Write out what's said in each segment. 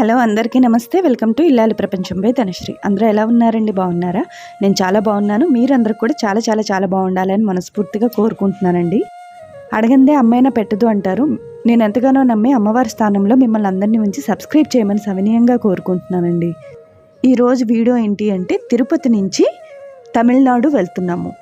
Hello అందరికీ నమస్తే. Welcome to ఇల్లాలి ప్రపంచం బై ధనశ్రీ. అందరూ ఎలా ఉన్నారండి? బాగున్నారా? నేను చాలా బాగున్నాను. మీరందరూ కూడా చాలా చాలా చాలా బాగుండాలని మనస్ఫూర్తిగా కోరుకుంటున్నానండి. అడగందే అమ్మాయిన పెట్టదు అంటారు. నేను ఎంతగానో నమ్మి అమ్మవారి స్థానంలో మిమ్మల్ని అందరినీ ఉంచి సబ్స్క్రైబ్ చేయమని సవినీయంగా కోరుకుంటున్నానండి. ఈరోజు వీడియో ఏంటి అంటే తిరుపతి నుంచి తమిళనాడు వెళ్తున్నాము.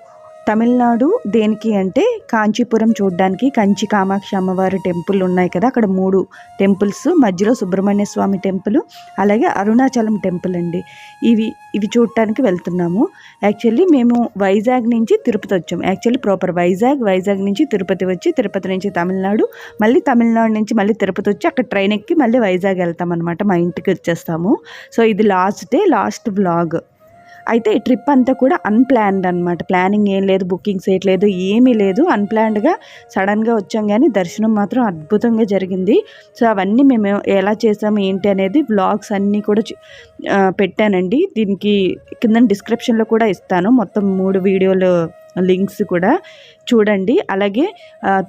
తమిళనాడు దేనికి అంటే కాంచీపురం చూడడానికి కంచి కామాక్షి అమ్మవారి టెంపుల్ ఉన్నాయి కదా. అక్కడ మూడు టెంపుల్స్ మధ్యలో సుబ్రహ్మణ్య స్వామి టెంపుల్ అలాగే అరుణాచలం టెంపుల్ అండి. ఇవి ఇవి చూడటానికి వెళ్తున్నాము. యాక్చువల్లీ మేము వైజాగ్ నుంచి తిరుపతి వచ్చాము. యాక్చువల్లీ ప్రాపర్ వైజాగ్ వైజాగ్ నుంచి తిరుపతి వచ్చి తిరుపతి నుంచి తమిళనాడు మళ్ళీ తమిళనాడు నుంచి మళ్ళీ తిరుపతి వచ్చి అక్కడ ట్రైన్ ఎక్కి మళ్ళీ వైజాగ్ వెళ్తాం అనమాట మా ఇంటికి వచ్చేస్తాము. సో ఇది లాస్ట్ డే లాస్ట్ బ్లాగ్ అయితే ఈ ట్రిప్ అంతా కూడా అన్ప్లాన్డ్ అనమాట ప్లానింగ్ ఏం లేదు బుకింగ్స్ చేయట్లేదు ఏమీ లేదు. అన్ప్లాన్డ్గా సడన్గా వచ్చాం కానీ దర్శనం మాత్రం అద్భుతంగా జరిగింది. సో అవన్నీ మేము ఎలా చేసాము ఏంటి అనేది బ్లాగ్స్ అన్నీ కూడా పెట్టానండి. దీనికి కింద డిస్క్రిప్షన్లో కూడా ఇస్తాను. మొత్తం మూడు వీడియోలు లింక్స్ కూడా. చూడండి. అలాగే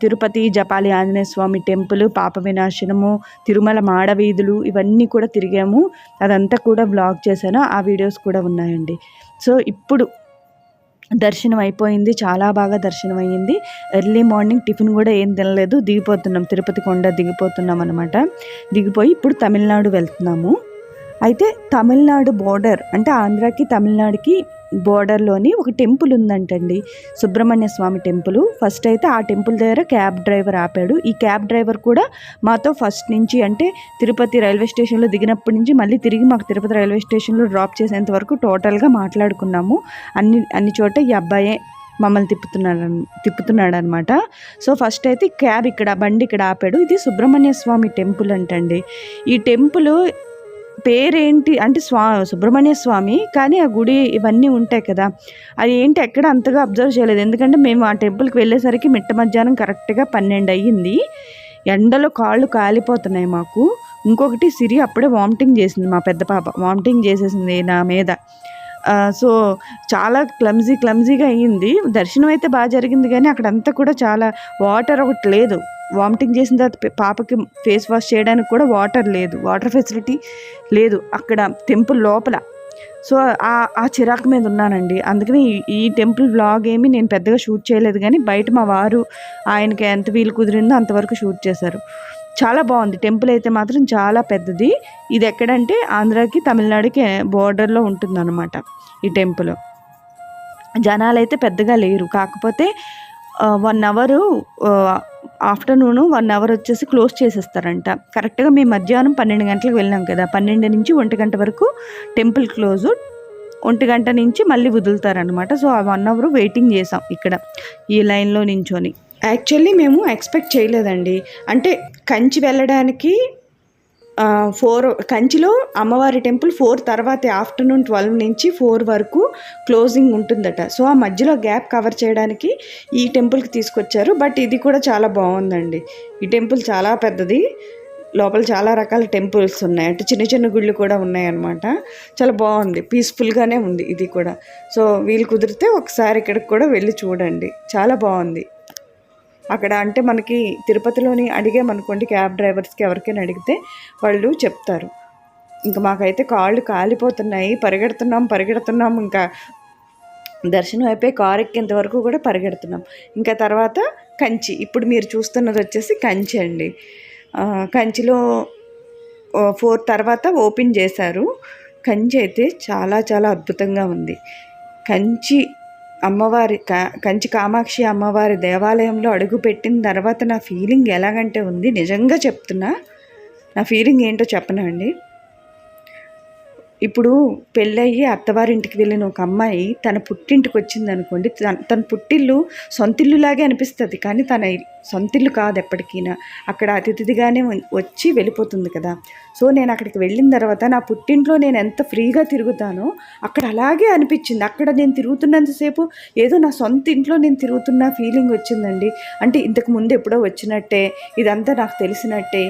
తిరుపతి జపాలి ఆంజనేయ స్వామి టెంపుల్ పాప వినాశనము తిరుమల మాడవీధులు ఇవన్నీ కూడా తిరిగాము. అదంతా కూడా బ్లాగ్ చేశాను. ఆ వీడియోస్ కూడా ఉన్నాయండి. సో ఇప్పుడు దర్శనం అయిపోయింది. చాలా బాగా దర్శనం అయ్యింది. ఎర్లీ మార్నింగ్ టిఫిన్ కూడా ఏం తినలేదు. దిగిపోతున్నాం. తిరుపతి కొండ దిగిపోతున్నాం అనమాట దిగిపోయి ఇప్పుడు తమిళనాడు వెళ్తున్నాము. అయితే తమిళనాడు బోర్డర్ అంటే ఆంధ్రాకి తమిళనాడుకి బోర్డర్లోని ఒక టెంపుల్ ఉందంటండి. సుబ్రహ్మణ్య స్వామి టెంపుల్. ఫస్ట్ అయితే ఆ టెంపుల్ దగ్గర క్యాబ్ డ్రైవర్ ఆపాడు. ఈ క్యాబ్ డ్రైవర్ కూడా మాతో ఫస్ట్ నుంచి అంటే తిరుపతి రైల్వే స్టేషన్లో దిగినప్పటి నుంచి మళ్ళీ తిరిగి మాకు తిరుపతి రైల్వే స్టేషన్లో డ్రాప్ చేసేంత వరకు టోటల్గా మాట్లాడుకున్నాము. అన్ని అన్ని చోట ఈ అబ్బాయే మమ్మల్ని తిప్పుతున్నాడు తిప్పుతున్నాడు అనమాట సో ఫస్ట్ అయితే క్యాబ్ ఇక్కడ బండి ఇక్కడ ఆపాడు. ఇది సుబ్రహ్మణ్య స్వామి టెంపుల్ అంటండి. ఈ టెంపుల్ పేరేంటి? అంటే స్వా సుబ్రహ్మణ్య స్వామి కానీ ఆ గుడి ఇవన్నీ ఉంటాయి కదా. అది ఏంటి? ఎక్కడ అంతగా అబ్జర్వ్ చేయలేదు. ఎందుకంటే మేము ఆ టెంపుల్కి వెళ్ళేసరికి మిట్ట మధ్యాహ్నం కరెక్ట్గా పన్నెండు అయ్యింది. ఎండలో కాళ్ళు కాలిపోతున్నాయి మాకు. ఇంకొకటి సిరి అప్పుడే వామిటింగ్ చేసింది మా పెద్ద పాప. వామిటింగ్ చేసేసింది నా మీద. సో చాలా క్లమ్జీ క్లమ్జీగా అయ్యింది. దర్శనం అయితే బాగా జరిగింది కానీ అక్కడంతా కూడా చాలా వాటర్ ఒకటి లేదు. వామిటింగ్ చేసిన తర్వాత పాపకి ఫేస్ వాష్ చేయడానికి కూడా వాటర్ లేదు. వాటర్ ఫెసిలిటీ లేదు అక్కడ టెంపుల్ లోపల. సో ఆ చిరాకు మీద ఉన్నానండి. అందుకని ఈ- ఈ టెంపుల్ బ్లాగ్ ఏమి నేను పెద్దగా షూట్ చేయలేదు కానీ బయట మా వారు ఆయనకి ఎంత వీలు కుదిరిందో అంతవరకు షూట్ చేశారు. చాలా బాగుంది. టెంపుల్ అయితే మాత్రం చాలా పెద్దది. ఇది ఎక్కడంటే ఆంధ్రాకి తమిళనాడుకి బోర్డర్లో ఉంటుందన్నమాట ఈ టెంపుల్. జనాలు అయితే పెద్దగా లేరు. కాకపోతే one hour afternoon one hour వచ్చేసి క్లోజ్ చేసేస్తారంట. కరెక్ట్గా మేము మధ్యాహ్నం పన్నెండు గంటలకు వెళ్ళాం కదా. పన్నెండు నుంచి ఒంటి గంట వరకు టెంపుల్ క్లోజ్ ఒంటి గంట నుంచి మళ్ళీ వదులుతారనమాట సో ఆ వన్ అవర్ వెయిటింగ్ చేసాం ఇక్కడ ఈ లైన్లో నించొని. యాక్చువల్లీ మేము ఎక్స్పెక్ట్ చేయలేదండి. అంటే కంచి వెళ్ళడానికి ఫోర్ కంచిలో అమ్మవారి టెంపుల్ ఫోర్ తర్వాత ఆఫ్టర్నూన్ ట్వెల్వ్ నుంచి ఫోర్ వరకు క్లోజింగ్ ఉంటుందట. సో ఆ మధ్యలో గ్యాప్ కవర్ చేయడానికి ఈ టెంపుల్కి తీసుకొచ్చారు. బట్ ఇది కూడా చాలా బాగుందండి. ఈ టెంపుల్ చాలా పెద్దది. లోపల చాలా రకాల టెంపుల్స్ ఉన్నాయి. అంటే చిన్న చిన్న గుళ్ళు కూడా ఉన్నాయన్నమాట. చాలా బాగుంది. పీస్ఫుల్గానే ఉంది ఇది కూడా. సో వీలు కుదిరితే ఒకసారి ఇక్కడికి కూడా వెళ్ళి చూడండి. చాలా బాగుంది. అక్కడ అంటే మనకి తిరుపతిలోని అడిగామనుకోండి క్యాబ్ డ్రైవర్స్కి ఎవరికైనా అడిగితే వాళ్ళు చెప్తారు. ఇంకా మాకైతే కాళ్ళు కాలిపోతున్నాయి పరిగెడుతున్నాం పరిగెడుతున్నాం ఇంకా దర్శనం అయిపోయి కారు ఎక్కేంత వరకు కూడా పరిగెడుతున్నాం. ఇంకా తర్వాత కంచి ఇప్పుడు మీరు చూస్తున్నది వచ్చేసి కంచి అండి. కంచిలో ఫోర్ తర్వాత ఓపెన్ చేశారు. కంచి అయితే చాలా చాలా అద్భుతంగా ఉంది. కంచి అమ్మవారి క- కంచి కామాక్షి అమ్మవారి దేవాలయంలో అడుగు పెట్టిన తర్వాత నా ఫీలింగ్ ఎలాగంటే ఉంది. నిజంగా చెప్తున్నా. నా ఫీలింగ్ ఏంటో చెప్పనండి. ఇప్పుడు పెళ్ళయ్యి అత్తవారింటికి వెళ్ళిన ఒక అమ్మాయి తన పుట్టింటికి వచ్చింది అనుకోండి తన తన పుట్టిల్లు సొంతిల్లులాగే అనిపిస్తుంది. కానీ తన సొంతిల్లు కాదు ఎప్పటికైనా. అక్కడ అతిథిగానే వచ్చి వెళ్ళిపోతుంది కదా. సో నేను అక్కడికి వెళ్ళిన తర్వాత నా పుట్టింట్లో నేను ఎంత ఫ్రీగా తిరుగుతానో అక్కడ అలాగే అనిపించింది. అక్కడ నేను తిరుగుతున్నంతసేపు ఏదో నా సొంత ఇంట్లో నేను తిరుగుతున్న ఫీలింగ్ వచ్చిందండి. అంటే ఇంతకు ముందు ఎప్పుడో వచ్చినట్టే ఇదంతా నాకు తెలిసినట్టే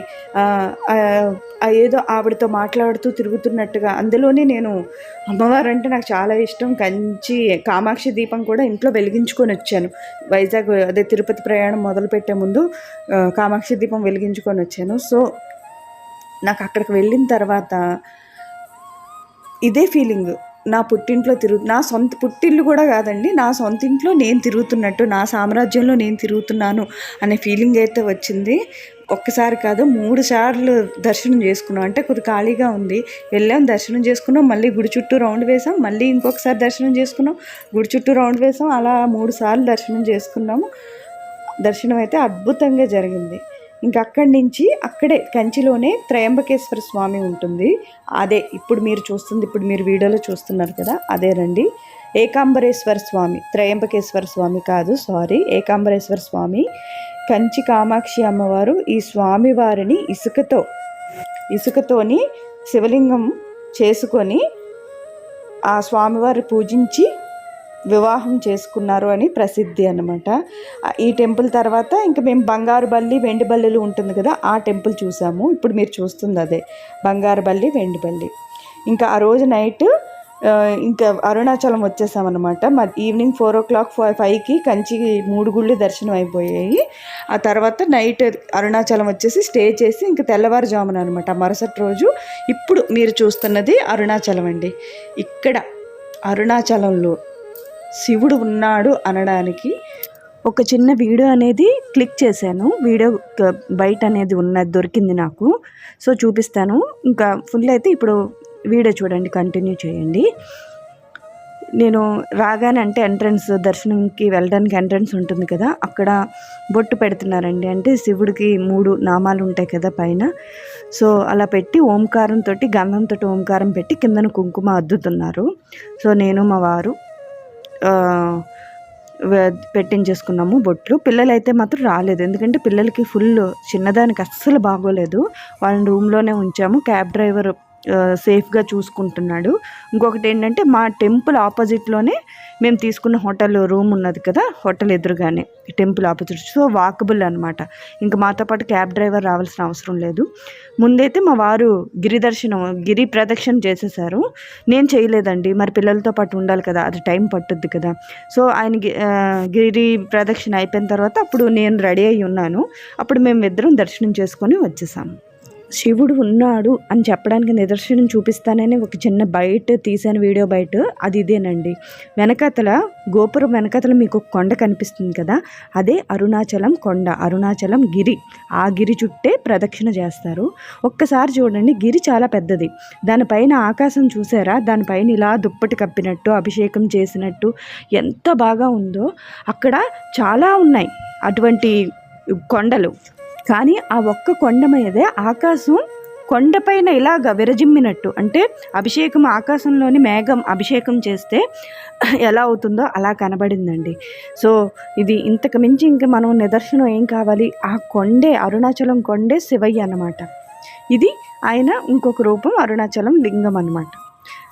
ఏదో ఆవిడతో మాట్లాడుతూ తిరుగుతున్నట్టుగా మధ్యలోనే నేను అమ్మవారు అంటే నాకు చాలా ఇష్టం. కంచి కామాక్షి దీపం కూడా ఇంట్లో వెలిగించుకొని వచ్చాను. వైజాగ్ అదే తిరుపతి ప్రయాణం మొదలుపెట్టే ముందు కామాక్షి దీపం వెలిగించుకొని వచ్చాను. సో నాకు అక్కడికి వెళ్ళిన తర్వాత ఇదే ఫీలింగ్. నా పుట్టింట్లో తిరుగు నా సొంత పుట్టిల్లు కూడా కాదండి నా సొంత ఇంట్లో నేను తిరుగుతున్నట్టు నా సామ్రాజ్యంలో నేను తిరుగుతున్నాను అనే ఫీలింగ్ అయితే వచ్చింది. ఒక్కసారి కాదు మూడు సార్లు దర్శనం చేసుకున్నాం. అంటే కొద్ది ఖాళీగా ఉంది. వెళ్ళాం దర్శనం చేసుకున్నాం మళ్ళీ గుడి చుట్టూ రౌండ్ వేసాం మళ్ళీ ఇంకొకసారి దర్శనం చేసుకున్నాం గుడి చుట్టూ రౌండ్ వేసాం అలా మూడు సార్లు దర్శనం చేసుకున్నాము. దర్శనం అయితే అద్భుతంగా జరిగింది. ఇంకా అక్కడి నుంచి అక్కడే కంచిలోనే త్రయంబకేశ్వర స్వామి ఉంటుంది. అదే ఇప్పుడు మీరు చూస్తుంది ఇప్పుడు మీరు వీడియోలో చూస్తున్నారు కదా అదేనండి ఏకాంబరేశ్వర స్వామి త్రయంబకేశ్వర స్వామి కాదు సారీ ఏకాంబరేశ్వర స్వామి. కంచి కామాక్షి అమ్మవారు ఈ స్వామివారిని ఇసుకతో ఇసుకతోని శివలింగం చేసుకొని ఆ స్వామివారి పూజించి వివాహం చేసుకున్నారు అని ప్రసిద్ధి అన్నమాట. ఈ టెంపుల్ తర్వాత ఇంకా మేము బంగారు బల్లి వెండి బల్లిలు ఉంటుంది కదా ఆ టెంపుల్ చూసాము. ఇప్పుడు మీరు చూస్తుంది అదే బంగారు బల్లి వెండి బల్లి. ఇంకా ఆ రోజు నైట్ ఇంకా అరుణాచలం వచ్చేసామన్నమాట. మరి evening four o'clock five ఫైవ్కి కంచి మూడు గుళ్ళు దర్శనం అయిపోయాయి. ఆ తర్వాత నైట్ అరుణాచలం వచ్చేసి స్టే చేసి ఇంకా తెల్లవారుజామున అనమాట మరుసటి రోజు ఇప్పుడు మీరు చూస్తున్నది అరుణాచలం అండి. ఇక్కడ అరుణాచలంలో శివుడు ఉన్నాడు అనడానికి ఒక చిన్న వీడియో అనేది క్లిక్ చేశాను. వీడియో బయట అనేది ఉన్నది దొరికింది నాకు. సో చూపిస్తాను. ఇంకా ఫుల్ అయితే ఇప్పుడు వీడియో చూడండి కంటిన్యూ చేయండి. నేను రాగానే అంటే ఎంట్రన్స్ దర్శనంకి వెళ్ళడానికి ఎంట్రన్స్ ఉంటుంది కదా అక్కడ బొట్టు పెడుతున్నారండి. అంటే శివుడికి మూడు నామాలు ఉంటాయి కదా పైన. సో అలా పెట్టి ఓంకారంతో గంధంతో ఓంకారం పెట్టి కిందన కుంకుమ అద్దుతున్నారు. సో నేను మా వారు పెట్టించేసుకున్నాము బొట్లు. పిల్లలు అయితే మాత్రం రాలేదు. ఎందుకంటే పిల్లలకి ఫుల్ చిన్నదానికి అస్సలు బాగోలేదు. వాళ్ళని రూమ్లోనే ఉంచాము. క్యాబ్ డ్రైవర్ సేఫ్గా చూసుకుంటున్నాడు. ఇంకొకటి ఏంటంటే మా టెంపుల్ ఆపోజిట్లోనే మేము తీసుకున్న హోటల్ రూమ్ ఉన్నది కదా హోటల్ ఎదురుగానే టెంపుల్ ఆపోజిట్. సో వాకబుల్ అనమాట ఇంకా మాతో పాటు క్యాబ్ డ్రైవర్ రావాల్సిన అవసరం లేదు. ముందైతే మా వారు గిరి దర్శనం గిరి ప్రదక్షిణ చేసేసారు. నేను చేయలేదండి మరి పిల్లలతో పాటు ఉండాలి కదా అది టైం పట్టుద్ది కదా. సో ఆయన గిరి ప్రదక్షిణ అయిపోయిన తర్వాత అప్పుడు నేను రెడీ అయి ఉన్నాను. అప్పుడు మేము ఇద్దరం దర్శనం చేసుకొని వచ్చేసాము. శివుడు ఉన్నాడు అని చెప్పడానికి నిదర్శనం చూపిస్తానని ఒక చిన్న బయట తీసాను వీడియో బయట అది ఇదేనండి. వెనకతల గోపురం వెనకతల మీకు ఒక కొండ కనిపిస్తుంది కదా? అదే అరుణాచలం కొండ అరుణాచలం గిరి. ఆ గిరి చుట్టే ప్రదక్షిణ చేస్తారు. ఒక్కసారి చూడండి గిరి చాలా పెద్దది. దానిపైన ఆకాశం చూసారా? దానిపైన ఇలా దుప్పటి కప్పినట్టు అభిషేకం చేసినట్టు ఎంత బాగా ఉందో. అక్కడ చాలా ఉన్నాయి అటువంటి కొండలు. కానీ ఆ ఒక్క కొండ మీదే ఆకాశం కొండపైన ఇలాగ విరజిమ్మినట్టు. అంటే అభిషేకం ఆకాశంలోని మేఘం అభిషేకం చేస్తే ఎలా అవుతుందో అలా కనబడిందండి. సో ఇది ఇంతకు మించి ఇంక మనం నిదర్శనం ఏం కావాలి? ఆ కొండే అరుణాచలం కొండే శివయ్య అన్నమాట. ఇది ఆయన ఇంకొక రూపం అరుణాచలం లింగం అన్నమాట.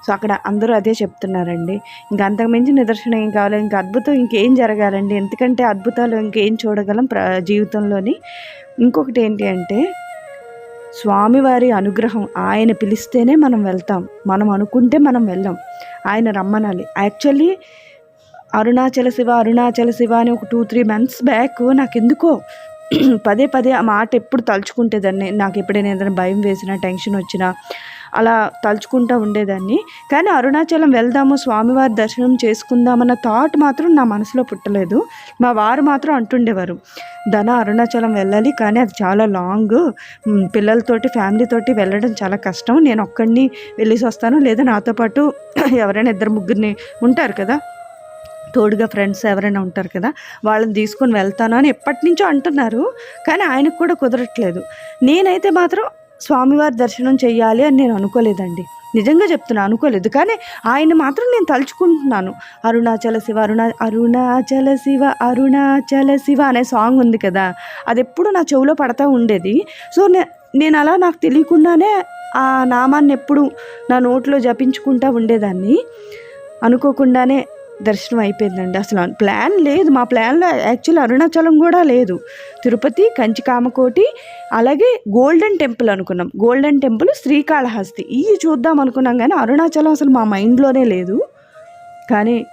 సో అక్కడ అందరూ అదే చెప్తున్నారండి. ఇంకా అంతకుమించి నిదర్శనం ఏం కావాలి ఇంకా అద్భుతం ఇంకేం జరగాలండి. ఎందుకంటే అద్భుతాలు ఇంకేం చూడగలం ప్ర జీవితంలోని. ఇంకొకటి ఏంటి అంటే స్వామివారి అనుగ్రహం ఆయన పిలిస్తేనే మనం వెళ్తాం. మనం అనుకుంటే మనం వెళ్ళాం. ఆయన రమ్మనాలి. యాక్చువల్లీ అరుణాచల శివ అరుణాచల శివ అని ఒక టూ త్రీ మంత్స్ బ్యాక్ నాకు ఎందుకో పదే పదే ఆ మాట ఎప్పుడు తలుచుకుంటేదాన్ని నాకు ఎప్పుడైనా ఏదైనా భయం వేసినా టెన్షన్ వచ్చినా అలా తలుచుకుంటూ ఉండేదాన్ని. కానీ అరుణాచలం వెళ్దాము స్వామివారి దర్శనం చేసుకుందామన్న థాట్ మాత్రం నా మనసులో పుట్టలేదు. మా వారు మాత్రం అంటుండేవారు ధన అరుణాచలం వెళ్ళాలి కానీ అది చాలా లాంగ్ పిల్లలతోటి ఫ్యామిలీతోటి వెళ్ళడం చాలా కష్టం. నేను ఒక్కడిని వెళ్ళేసి వస్తాను. లేదా నాతో పాటు ఎవరైనా ఇద్దరు ముగ్గురిని ఉంటారు కదా తోడుగా ఫ్రెండ్స్ ఎవరైనా ఉంటారు కదా వాళ్ళని తీసుకొని వెళ్తాను అని ఎప్పటి నుంచో అంటున్నారు. కానీ ఆయనకు కూడా కుదరట్లేదు. నేనైతే మాత్రం స్వామివారి దర్శనం చెయ్యాలి అని నేను అనుకోలేదండి. నిజంగా చెప్తున్నా అనుకోలేదు. కానీ ఆయన మాత్రం నేను తలుచుకుంటున్నాను. అరుణాచల శివ అరుణా అరుణాచల శివ అరుణాచల శివ అనే సాంగ్ ఉంది కదా అది ఎప్పుడు నా చెవిలో పడతా ఉండేది. సో నే నేను అలా నాకు తెలియకుండానే ఆ నామాన్ని ఎప్పుడు నా నోట్లో జపించుకుంటూ ఉండేదాన్ని. అనుకోకుండానే దర్శనం అయిపోయిందండి. అసలు ప్లాన్ లేదు. మా ప్లాన్లో యాక్చువల్ అరుణాచలం కూడా లేదు. తిరుపతి కంచి కామకోటి అలాగే గోల్డెన్ టెంపుల్ అనుకున్నాం. Golden temple Srikalahasti. ఇవి చూద్దాం అనుకున్నాం కానీ అరుణాచలం అసలు మా మైండ్లోనే లేదు. కానీ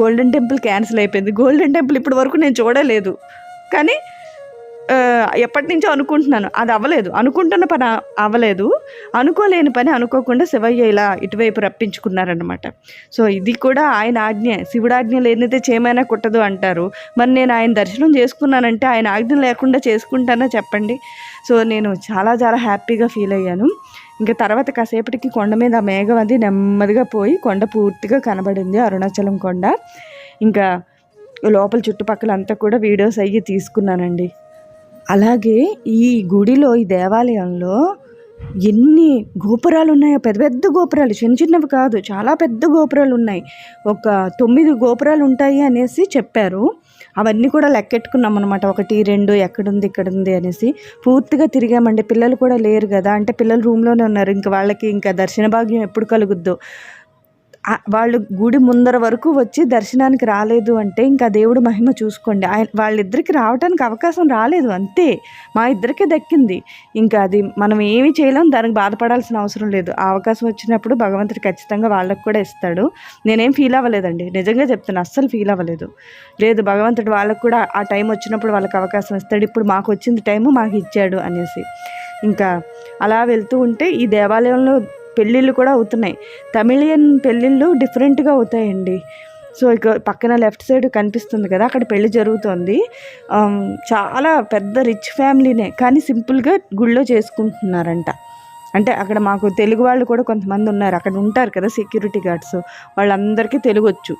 గోల్డెన్ టెంపుల్ క్యాన్సిల్ అయిపోయింది. గోల్డెన్ టెంపుల్ ఇప్పటి వరకు నేను చూడలేదు. కానీ ఎప్పటి నుంచో అనుకుంటున్నాను. అది అవ్వలేదు. అనుకుంటున్న పని అవ్వలేదు. అనుకోలేని పని అనుకోకుండా శివయ్య ఇలా ఇటువైపు రప్పించుకున్నారనమాట సో ఇది కూడా ఆయన ఆజ్ఞ. శివుడు ఆజ్ఞ లేనిదే చేయమైనా కుట్టదు అంటారు. మరి నేను ఆయన దర్శనం చేసుకున్నానంటే ఆయన ఆజ్ఞ లేకుండా చేసుకుంటానా చెప్పండి? సో నేను చాలా చాలా హ్యాపీగా ఫీల్ అయ్యాను. ఇంకా తర్వాత కాసేపటికి కొండ మీద మేఘం అది నెమ్మదిగా పోయి కొండ పూర్తిగా కనబడింది అరుణాచలం కొండ. ఇంకా లోపల చుట్టుపక్కల అంతా కూడా వీడియోస్ అయ్యి తీసుకున్నానండి. అలాగే ఈ గుడిలో ఈ దేవాలయంలో ఎన్ని గోపురాలు ఉన్నాయో పెద్ద పెద్ద గోపురాలు చిన్న చిన్నవి కాదు చాలా పెద్ద గోపురాలు ఉన్నాయి ఒక తొమ్మిది గోపురాలు ఉంటాయి అనేసి చెప్పారు. అవన్నీ కూడా లెక్కెట్టుకున్నాం అనమాట ఒకటి రెండు ఎక్కడుంది ఇక్కడ ఉంది అనేసి. పూర్తిగా తిరిగామండి. పిల్లలు కూడా లేరు కదా. అంటే పిల్లలు రూమ్లోనే ఉన్నారు. ఇంకా వాళ్ళకి ఇంకా దర్శన భాగ్యం ఎప్పుడు కలుగుద్దో. వాళ్ళు గుడి ముందర వరకు వచ్చి దర్శనానికి రాలేదు అంటే ఇంకా దేవుడు మహిమ చూసుకోండి. ఆయన వాళ్ళిద్దరికి రావడానికి అవకాశం రాలేదు అంతే. మా ఇద్దరికే దక్కింది. ఇంకా అది మనం ఏమి చేయలేం దానికి బాధపడాల్సిన అవసరం లేదు. ఆ అవకాశం వచ్చినప్పుడు భగవంతుడు ఖచ్చితంగా వాళ్ళకు కూడా ఇస్తాడు. నేనేం ఫీల్ అవ్వలేదండి. నిజంగా చెప్తాను అస్సలు ఫీల్ అవ్వలేదు. లేదు భగవంతుడు వాళ్ళకు కూడా ఆ టైం వచ్చినప్పుడు వాళ్ళకి అవకాశం ఇస్తాడు. ఇప్పుడు మాకు వచ్చింది టైము మాకు ఇచ్చాడు అనేసి. ఇంకా అలా వెళ్తూ ఉంటే ఈ దేవాలయంలో పెళ్ళిళ్ళు కూడా అవుతున్నాయి. తమిళియన్ పెళ్ళిళ్ళు డిఫరెంట్గా అవుతాయండి. సో ఇక పక్కన లెఫ్ట్ సైడ్ కనిపిస్తుంది కదా అక్కడ పెళ్ళి జరుగుతోంది. చాలా పెద్ద రిచ్ ఫ్యామిలీనే కానీ సింపుల్గా గుళ్ళో చేసుకుంటున్నారంట. అంటే అక్కడ మాకు తెలుగు వాళ్ళు కూడా కొంతమంది ఉన్నారు. అక్కడ ఉంటారు కదా సెక్యూరిటీ గార్డ్స్. వాళ్ళందరికీ తెలుగు వచ్చు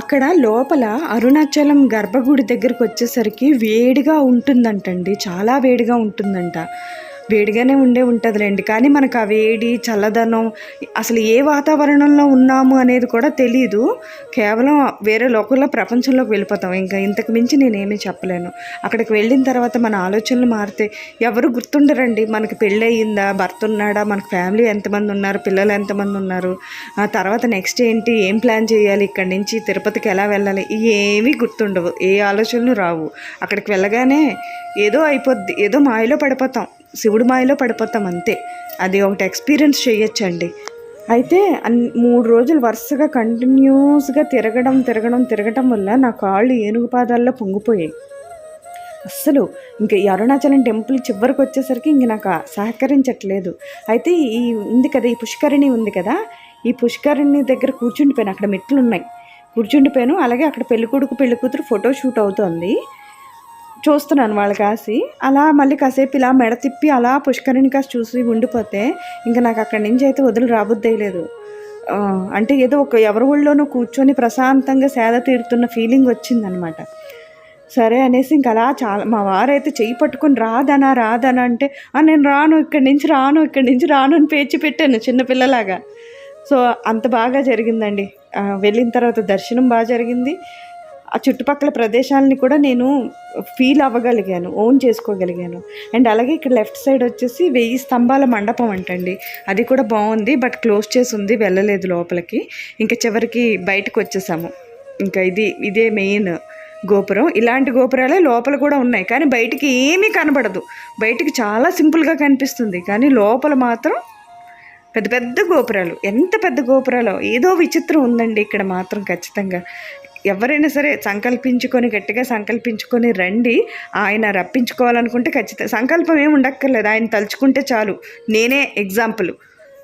అక్కడ లోపల అరుణాచలం గర్భగుడి దగ్గరికి వచ్చేసరికి వేడిగా ఉంటుందంటండి. చాలా వేడిగా ఉంటుందంట. వేడిగానే ఉండే ఉంటుందిలేండి. కానీ మనకు ఆ వేడి చల్లదనం అసలు ఏ వాతావరణంలో ఉన్నాము అనేది కూడా తెలియదు కేవలం వేరే లోకల్లో ప్రపంచంలోకి వెళ్ళిపోతాం. ఇంకా ఇంతకు మించి నేనేమీ చెప్పలేను. అక్కడికి వెళ్ళిన తర్వాత మన ఆలోచనలు మారితే ఎవరు గుర్తుండరండి? మనకి పెళ్ళి అయ్యిందా భర్త ఉన్నాడా? మనకు ఫ్యామిలీ ఎంతమంది ఉన్నారు? పిల్లలు ఎంతమంది ఉన్నారు? ఆ తర్వాత నెక్స్ట్ ఏంటి? ఏం ప్లాన్ చేయాలి? ఇక్కడి నుంచి తిరుపతికి ఎలా వెళ్ళాలి? ఏమీ గుర్తుండవు. ఏ ఆలోచనలు రావు. అక్కడికి వెళ్ళగానే ఏదో అయిపోద్ది. ఏదో మాయలో పడిపోతాం. శివుడు మాయలో పడిపోతాం అంతే. అది ఒకటి ఎక్స్పీరియన్స్ చేయొచ్చండి అయితే అన్ మూడు రోజులు వరుసగా కంటిన్యూస్గా తిరగడం తిరగడం తిరగడం వల్ల నా కాళ్ళు ఏనుగు పాదాల్లో పొంగిపోయాయి. అస్సలు ఇంకా ఈ అరుణాచలం టెంపుల్ చివరికి వచ్చేసరికి ఇంక నాకు సహకరించట్లేదు. అయితే ఈ ఉంది కదా ఈ పుష్కరిణి ఉంది కదా ఈ పుష్కరిణి దగ్గర కూర్చుండిపోయాను. అక్కడ మెట్లు ఉన్నాయి కూర్చుండిపోయాను. అలాగే అక్కడ పెళ్ళికొడుకు పెళ్ళికూతురు ఫోటో షూట్ అవుతోంది. చూస్తున్నాను వాళ్ళు కాసి. అలా మళ్ళీ కాసేపు ఇలా మెడ తిప్పి అలా పుష్కరిణి కాసి చూసి ఉండిపోతే ఇంకా నాకు అక్కడి నుంచి అయితే వదిలి రాబుద్దే లేదు. అంటే ఏదో ఒక ఎవరి ఊళ్ళోనూ కూర్చొని ప్రశాంతంగా సేద తీరుతున్న ఫీలింగ్ వచ్చిందనమాట. సరే అనేసి ఇంక అలా చాలా మా వారైతే చెయ్యి పట్టుకొని రాదనా రాదనా అంటే నేను రాను ఇక్కడి నుంచి రాను ఇక్కడి నుంచి రాను అని పేచి పెట్టాను చిన్నపిల్లలాగా సో అంత బాగా జరిగిందండి. వెళ్ళిన తర్వాత దర్శనం బాగా జరిగింది. ఆ చుట్టుపక్కల ప్రదేశాలని కూడా నేను ఫీల్ అవ్వగలిగాను ఓన్ చేసుకోగలిగాను. అండ్ అలాగే ఇక్కడ లెఫ్ట్ సైడ్ వచ్చేసి వెయ్యి స్తంభాల మండపం అంటండి. అది కూడా బాగుంది బట్ క్లోజ్ చేసి ఉంది వెళ్ళలేదు లోపలికి. ఇంకా చివరికి బయటకు వచ్చేసాము. ఇంకా ఇది ఇదే మెయిన్ గోపురం. ఇలాంటి గోపురాలే లోపల కూడా ఉన్నాయి కానీ బయటికి ఏమీ కనబడదు. బయటికి చాలా సింపుల్గా కనిపిస్తుంది కానీ లోపల మాత్రం పెద్ద పెద్ద గోపురాలు. ఎంత పెద్ద గోపురాలో? ఏదో విచిత్రం ఉందండి ఇక్కడ మాత్రం ఖచ్చితంగా. ఎవరైనా సరే సంకల్పించుకొని గట్టిగా సంకల్పించుకొని రండి. ఆయన రప్పించుకోవాలనుకుంటే ఖచ్చితంగా సంకల్పం ఏమి ఉండక్కర్లేదు. ఆయన తలుచుకుంటే చాలు. నేనే ఎగ్జాంపుల్.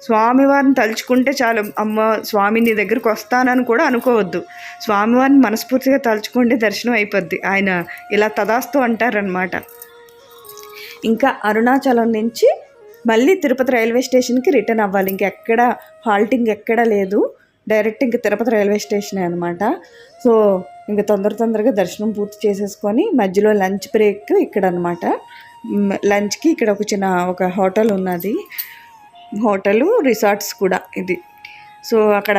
స్వామివారిని తలుచుకుంటే చాలు. అమ్మ స్వామి నీ దగ్గరికి వస్తానని కూడా అనుకోవద్దు. స్వామివారిని మనస్ఫూర్తిగా తలుచుకుంటే దర్శనం అయిపోద్ది. ఆయన ఇలా తదాస్తు అంటారనమాట ఇంకా అరుణాచలం నుంచి మళ్ళీ తిరుపతి రైల్వే స్టేషన్కి రిటర్న్ అవ్వాలి. ఇంకెక్కడ హాల్టింగ్ ఎక్కడ లేదు. డైరెక్ట్ ఇంక తిరుపతి రైల్వే స్టేషనే అనమాట సో ఇంకా తొందర తొందరగా దర్శనం పూర్తి చేసేసుకొని మధ్యలో లంచ్ బ్రేక్ ఇక్కడ అనమాట లంచ్కి ఇక్కడ ఒక చిన్న ఒక హోటల్ ఉన్నది. హోటలు రిసార్ట్స్ కూడా ఇది. సో అక్కడ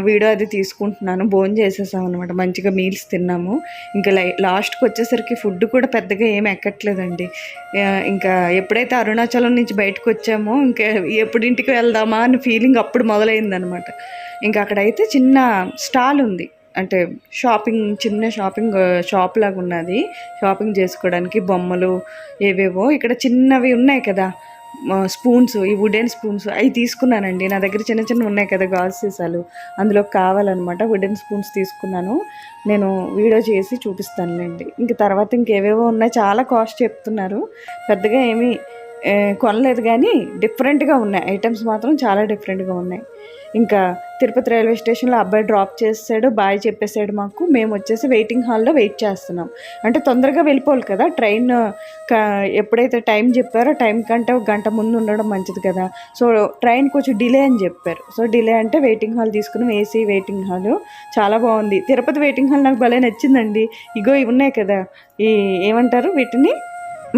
వీడియో అది తీసుకుంటున్నాను. భోజనం చేసేసాం అనమాట మంచిగా మీల్స్ తిన్నాము. ఇంకా లై లాస్ట్కి వచ్చేసరికి ఫుడ్ కూడా పెద్దగా ఏం ఎక్కట్లేదండి. ఇంకా ఎప్పుడైతే అరుణాచలం నుంచి బయటకు వచ్చామో ఇంకా ఎప్పుడు ఇంటికి వెళ్దామా అని ఫీలింగ్ అప్పుడు మొదలైందనమాట ఇంకా అక్కడైతే చిన్న స్టాల్ ఉంది. అంటే షాపింగ్ చిన్న షాపింగ్ షాప్ లాగా ఉన్నది. షాపింగ్ చేసుకోవడానికి బొమ్మలు ఏవేవో. ఇక్కడ చిన్నవి ఉన్నాయి కదా. స్పూన్స్ ఈ వుడెన్ స్పూన్స్ అవి తీసుకున్నానండి. నా దగ్గర చిన్న చిన్న ఉన్నాయి కదా గాజు సీసాలు. అందులో కావాలన్నమాట. వుడెన్ స్పూన్స్ తీసుకున్నాను. నేను వీడియో చేసి చూపిస్తానులేండి. ఇంక తర్వాత ఇంకేవేవో ఉన్నాయి. చాలా కాస్ట్ చెప్తున్నారు. పెద్దగా ఏమీ కొనలేదు కానీ డిఫరెంట్గా ఉన్నాయి. ఐటమ్స్ మాత్రం చాలా డిఫరెంట్గా ఉన్నాయి. ఇంకా తిరుపతి రైల్వే స్టేషన్లో అబ్బాయి డ్రాప్ చేసాడు బాయ్ చెప్పేసాడు మాకు. మేము వచ్చేసి వెయిటింగ్ హాల్లో వెయిట్ చేస్తున్నాం. అంటే తొందరగా వెళ్ళిపోవాలి కదా ట్రైన్ క- ఎప్పుడైతే టైం చెప్పారో టైం కంటే ఒక గంట ముందు ఉండడం మంచిది కదా. సో ట్రైన్ కొంచెం డిలే అని చెప్పారు. సో డిలే అంటే వెయిటింగ్ హాల్ తీసుకున్నాం ఏసీ వెయిటింగ్ హాల్. చాలా బాగుంది. తిరుపతి వెయిటింగ్ హాల్ నాకు భలే నచ్చిందండి. ఇగో ఇవి ఉన్నాయి కదా ఈ ఏమంటారు వీటిని?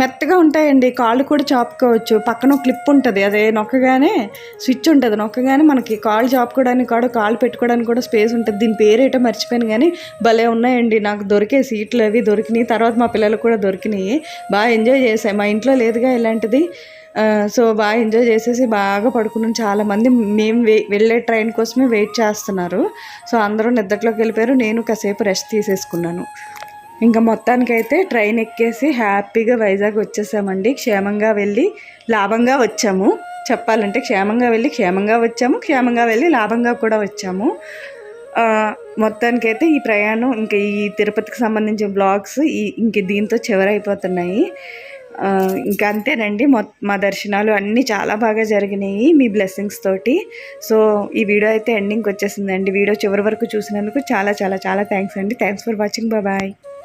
మెత్తగా ఉంటాయండి. కాళ్ళు కూడా చాపుకోవచ్చు. పక్కన ఒక క్లిప్ ఉంటుంది. అదే నొక్కగానే స్విచ్ ఉంటుంది. నొక్కగానే మనకి కాళ్ళు చాపుకోవడానికి కూడా కాళ్ళు పెట్టుకోవడానికి కూడా స్పేస్ ఉంటుంది. దీని పేరు మర్చిపోయాను కానీ భలే ఉన్నాయండి. నాకు దొరికే సీట్లు అవి దొరికినాయి. తర్వాత మా పిల్లలకు కూడా దొరికినాయి. బాగా ఎంజాయ్ చేసాయి మా ఇంట్లో లేదుగా ఇలాంటిది. సో బాగా ఎంజాయ్ చేసేసి బాగా పడుకున్నాం. చాలామంది మేము వె వెళ్ళే ట్రైన్ కోసమే వెయిట్ చేస్తున్నారు. సో అందరూ నిద్రలోకి వెళ్ళిపోయారు. నేను కాసేపు రెస్ట్ తీసేసుకున్నాను. ఇంకా మొత్తానికైతే ట్రైన్ ఎక్కేసి హ్యాపీగా వైజాగ్ వచ్చేసామండి. క్షేమంగా వెళ్ళి లాభంగా వచ్చాము. చెప్పాలంటే క్షేమంగా వెళ్ళి క్షేమంగా వచ్చాము. క్షేమంగా వెళ్ళి లాభంగా కూడా వచ్చాము. మొత్తానికైతే ఈ ప్రయాణం ఇంకా ఈ తిరుపతికి సంబంధించిన బ్లాగ్స్ ఈ ఇంక దీంతో చివరైపోతున్నాయి. ఇంకా అంతేనండి. మొ మా దర్శనాలు అన్నీ చాలా బాగా జరిగినాయి మీ బ్లెస్సింగ్స్ తోటి. సో ఈ వీడియో అయితే ఎండింగ్కి వచ్చేసిందండి. వీడియో చివరి వరకు చూసినందుకు చాలా చాలా చాలా థ్యాంక్స్ అండి. Thanks for watching. బాయ్.